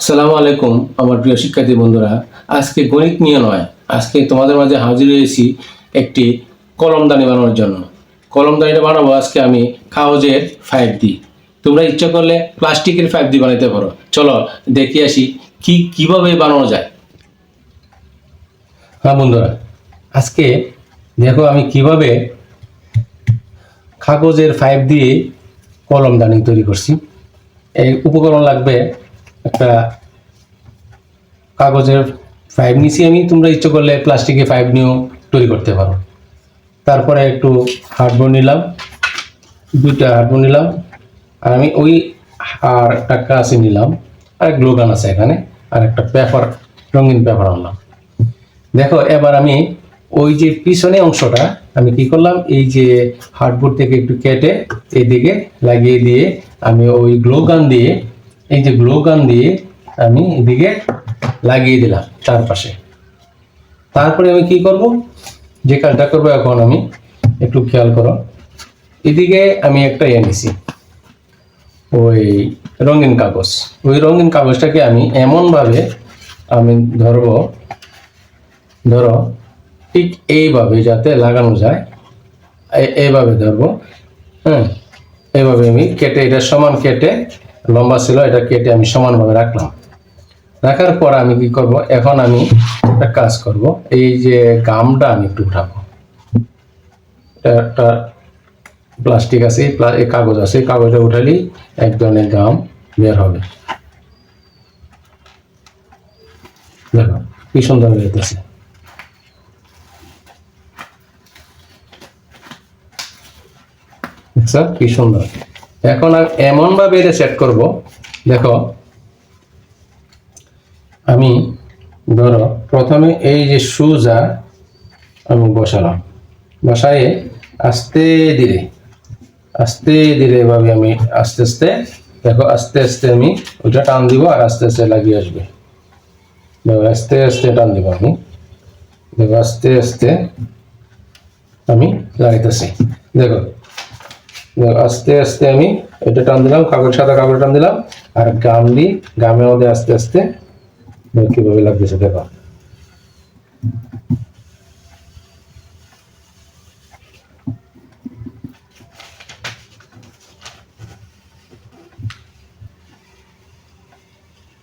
আসসালামু আলাইকুম, আমার প্রিয় শিক্ষার্থী বন্ধুরা। আজকে গণিত নিয়ে নয়, আজকে তোমাদের মাঝে হাজির হয়েছি একটি কলমদানি বানানোর জন্য। কলমদানিটা বানাবো, আজকে আমি কাগজের ফাইভ দি তোমরা ইচ্ছা করলে প্লাস্টিকের ফাইভ দি বানাইতে পারো। চলো দেখি আসি কি, কীভাবে বানানো যায়। হ্যাঁ বন্ধুরা, আজকে দেখো আমি কীভাবে কাগজের ফাইভ দিয়ে কলমদানি তৈরি করছি। এই উপকরণ লাগবে একটা কাগজের ফাইভ নিছি আমি, তোমরা ইচ্ছে করলে প্লাস্টিকের ফাইভ নিয়েও তৈরি করতে পারো। তারপরে একটু হার্ডবোর্ড নিলাম, দুইটা হার্ডবোর্ড নিলাম, আর আমি ওই আর একটা কাঁচি নিলাম, আর এক গ্লোগান আছে এখানে, আর একটা পেপার, রঙিন পেপার আনলাম। দেখো, এবার আমি ওই যে পিছনে অংশটা, আমি কি করলাম, এই যে হার্ডবোর্ড থেকে একটু কেটে এদিকে লাগিয়ে দিয়ে আমি ওই গ্লোগান দিয়ে এই যে গ্লো গান দিয়ে আমি এদিকে লাগিয়ে দিলাম চারপাশে। তারপরে আমি কি করব? যে কাজটা করব এখন আমি একটু খেয়াল করো। এদিকে আমি একটা ইয়ে নিছি, ওই রঙিন কাগজ। ওই রঙিন কাগজটাকে আমি এমনভাবে আমি ধরবো, ধরো ঠিক এইভাবে যাতে লাগানো যায়, এ- এইভাবে ধরবো হ্যাঁ এইভাবে আমি কেটে, এটা সমান কেটে লম্বা ছিল, এটা কেটে আমি সমানভাবে রাখলাম। রাখার পর আমি কি করব? এখন আমি একটা কাজ করব। এই যে গামটা আমি একটু উঠাবো। একটা প্লাস্টিক আছে, এই কাগজ আছে, এই কাগজটা উঠালেই এক ধরনের গাম বের হবে। দেখো, কি সুন্দর হইতেছে কি সুন্দর। এখন আমি এমন ভাবে এটা সেট করব দেখো আমি ধরো প্রথমে এই যে সুজা আমি বসালাম বসায়ে আস্তে ধীরে আস্তে ধীরে এভাবে আমি আস্তে আস্তে দেখো আস্তে আস্তে আমি ওইটা টান দিব আর আস্তে আস্তে লাগিয়ে আসবে। দেখো আস্তে আস্তে টান দিব আমি দেখো আস্তে আস্তে আমি লাগাইতেছি। দেখো, আস্তে আস্তে আমি এটা টান দিলাম, কাগজ, সাদা কাগজ টান দিলাম, আর গাম দিই গামের মধ্যে আস্তে আস্তে কীভাবে লাগতেছে, দেখো।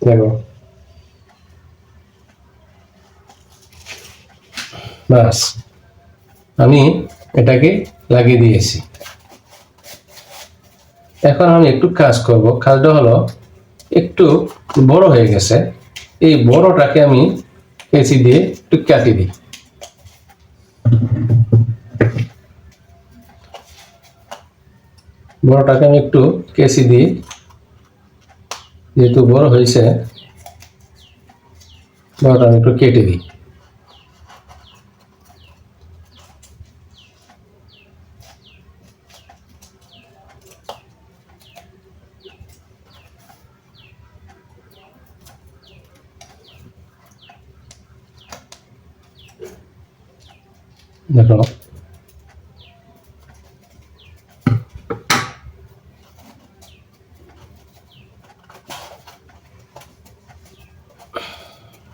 দেখো। আমি এটাকে লাগিয়ে দিয়েছি। এখন আমি একটু কাজ করব। কাজটা হলো, একটু বড় হয়ে গেছে। এই বড়টাকে আমি কেচি দিয়ে একটু কাটি দিই। বড়টাকে আমি একটু কেচি দিই যেহেতু বড় হয়েছে, বড়টা আমি একটু কেটে দিই দেখো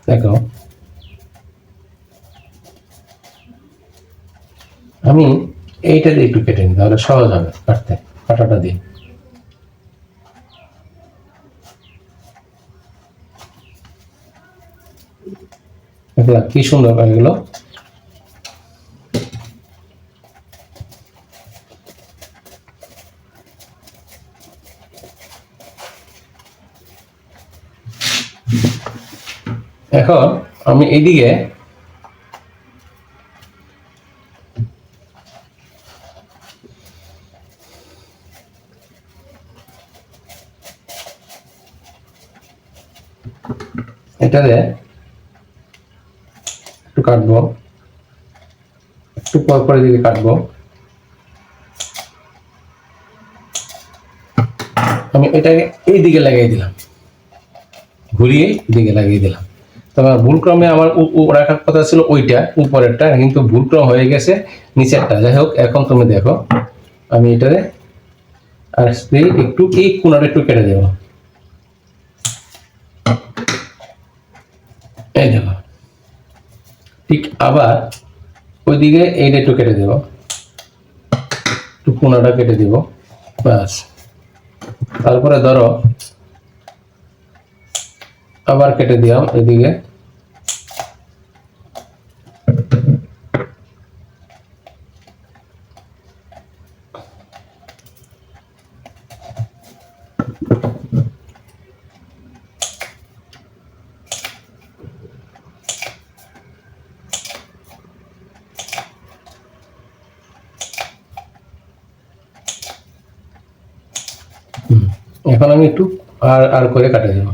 দেখো আমি এইটা দিয়ে একটু কেটে নিই তাহলে সহজ হবে। কাটতে, কাটাটা দেখলা কি সুন্দর হয়ে গেল। এখন আমি এইদিকে এটাতে একটু কাটবো। একটু পর পরে দিকে কাটবো। আমি এটাকে এই দিকে লাগিয়ে দিলাম। ঘুরিয়ে দিকে লাগিয়ে দিলাম। তবে ভুলক্রমে আমার রাখার কথা ছিল ওইটা, উপরেরটা, কিন্তু ভুলক্রম হয়ে গেছে নিচেরটা। যাই হোক, এখন তুমি দেখো, আমি এটারে আর স্প্রে একটু এই কোনাটা একটু কেটে দেবো। এই দেখো। ঠিক আবার ওইদিকে এইটা একটু কেটে দেব। একটু কোনাটা কেটে দেব। ব্যাস। তারপরে ধরো, আবার কেটে দিলাম এদিকে। এখন আমি একটু আর আর করে কাটে দেবো।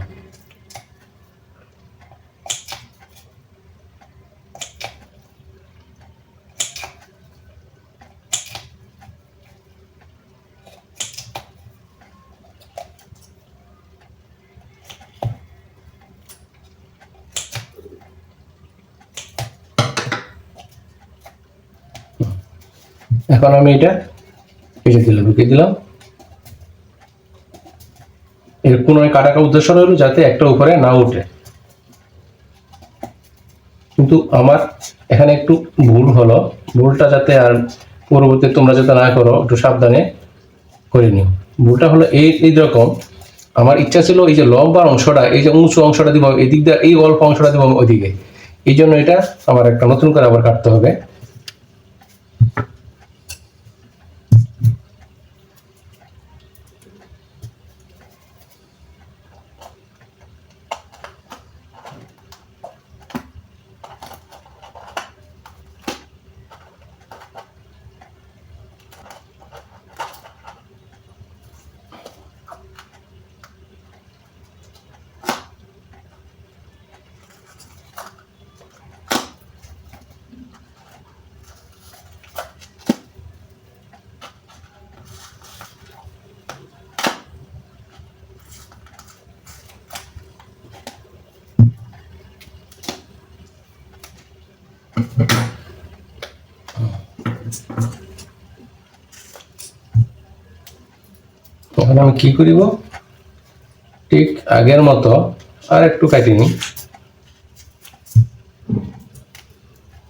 এখন আমি এটা কেটে দিলাম ঢুকিয়ে দিলাম। এর কোনো কাটাকা উদ্দেশ্য হলো যাতে একটা উপরে না উঠে। কিন্তু আমার এখানে একটু ভুল হলো। ভুলটা যাতে আর পরবর্তী তোমরা যাতে না করো, একটু সাবধানে করে নিও। ভুলটা হলো এই এই রকম। আমার ইচ্ছা ছিল এই যে লম্বা অংশটা, এই যে উঁচু অংশটা দিব এই দিক দিয়ে এই অল্প অংশটা দিব ওইদিকে এই জন্য এটা আমার একটা নতুন করে আবার কাটতে হবে। এখন আমি কি করিব? ঠিক আগের মতো আর একটু কাটিনি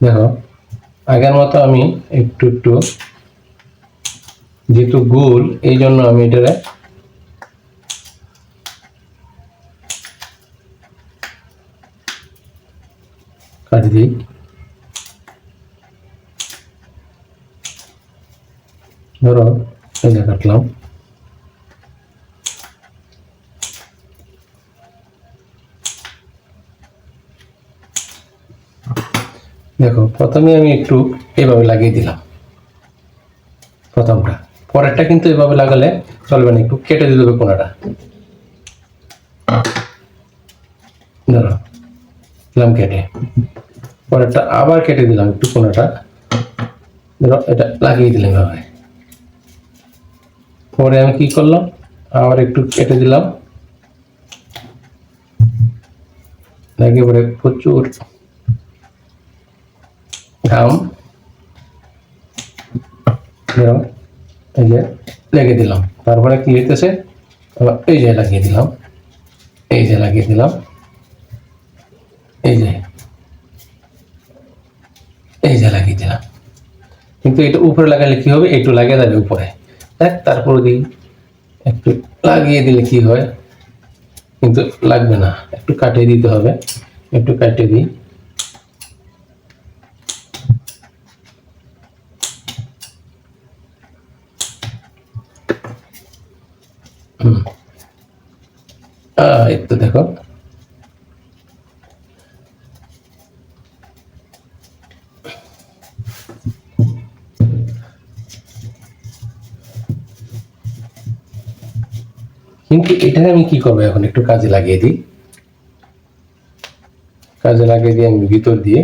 দেখো, আগের মতো আমি একটু একটু যেহেতু গোল, এই জন্য আমি এটারে কাটি দিই। ধরো যে কাটলাম। দেখো, প্রথমে আমি একটু এভাবে লাগিয়ে দিলাম। প্রথমটা। পরেরটা কিন্তু এভাবে লাগালে চলবে না, একটু কেটে দিতে হবে কোনাটা। ধরো, দিলাম কেটে। পরেরটা আবার কেটে দিলাম একটু কোনাটা। ধরো, এটা লাগিয়ে দিলাম এভাবে। পরে আমি কি করলাম? আবার একটু কেটে দিলাম। লাগিয়ে পরে প্রচুর ঘাম। এই যে লেগে দিলাম। তারপরে কি হইতেছে? এই যে লাগিয়ে দিলাম। এই যে লাগিয়ে দিলাম। এই যে এই যে লাগিয়ে দিলাম। কিন্তু এটা উপরে লাগালে কি হবে? একটু লাগিয়ে দেবে উপরে। দেখ তারপর দিই। একটু লাগিয়ে দিলে কি হয়? কিন্তু লাগবে না। একটু কাটিয়ে দিতে হবে। একটু কাটিয়ে দিই। এই তো দেখো। কিন্তু এটা আমি কি করব এখন? একটু কাজে লাগিয়ে দিই। কাজে লাগিয়ে দিয়ে আমি ভিতর দিয়ে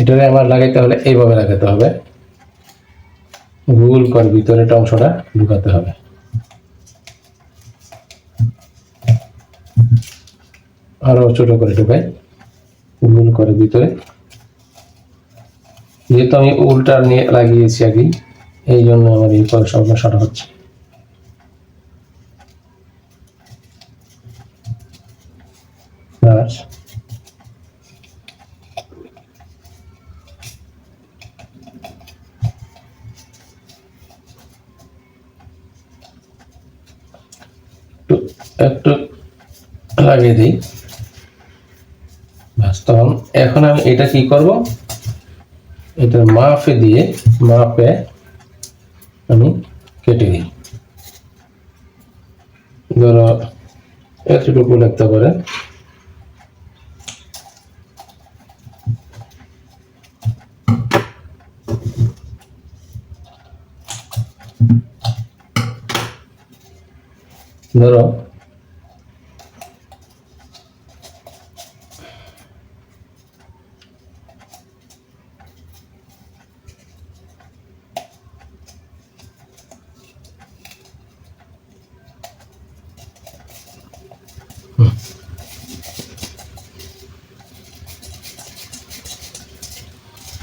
এটারে আমার লাগাইতে হলে এইভাবে লাগাতে হবে। গোল করে ভিতরেটা অংশটা ঢুকাতে হবে। আরও ছোট করে ঢুকাই। গোল করে ভিতরে যেহেতু আমি উল্টা নিয়ে লাগিয়েছি আগে এই জন্য আমার এই সমস্যাটা হচ্ছে। আর একটু লাগিয়ে দিই। ব্যাস, তখন এখন আমি এটা কি করব? এটা মাপে দিয়ে মাপে আমি কেটে দিই। ধরো এতটুকু লাগতে পারে। ধরো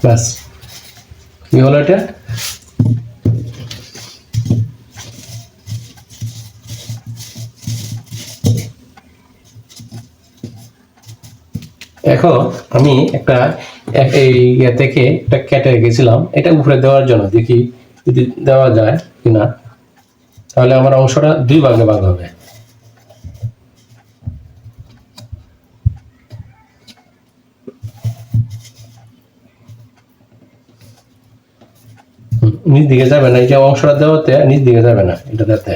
ব্যাস কি হলো এটা? এখন আমি একটা এই ইয়ে থেকে একটা কেটে গেছিলাম, এটা উপরে দেওয়ার জন্য, দেখি যদি দেওয়া যায় কিনা। তাহলে আমার অংশটা দুই ভাগে ভাগ হবে। নিচ দিকে যাবে না, এই যে অংশটা দেওয়াতে নিচ দিকে যাবে না এটা দিতে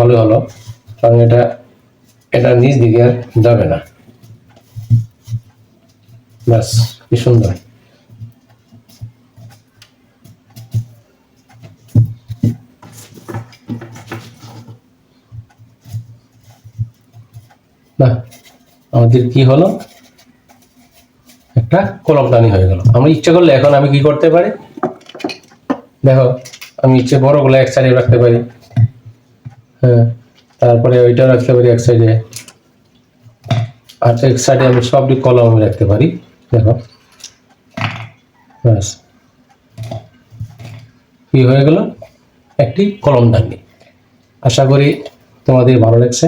ভালো হলো, কারণ এটা এটা নিচ দিকে যাবে না। ব্যাস, কি সুন্দর। আমাদের কি হলো? একটা কলমদানি হয়ে গেল। আমরা ইচ্ছা করলে এখন আমি কি করতে পারি? দেখো, আমি ইচ্ছে বড় বড়গুলো এক সাইডে রাখতে পারি। হ্যাঁ তারপরে ওইটা রাখতে পারি এক সাইডে আর এক সাইডে আমি সবটি কলম আমি রাখতে পারি। দেখো। ব্যাস। কি হয়ে গেল? একটি কলম কলমদানি আশা করি তোমাদের ভালো লাগছে।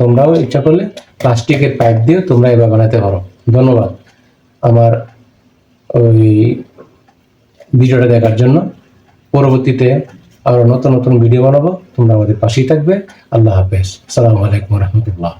তোমরাও ইচ্ছা করলে প্লাস্টিকের পাইপ দিয়েও তোমরা এবার বানাতে পারো। ধন্যবাদ। আমার ওই ভিডিওটা দেখার জন্য। পরবর্তীতে আরও নতুন নতুন ভিডিও বানাবো। তোমরা আমাদের পাশেই থাকবে। আল্লাহ হাফেজ। আসসালামু আলাইকুম রহমতুল্লাহ।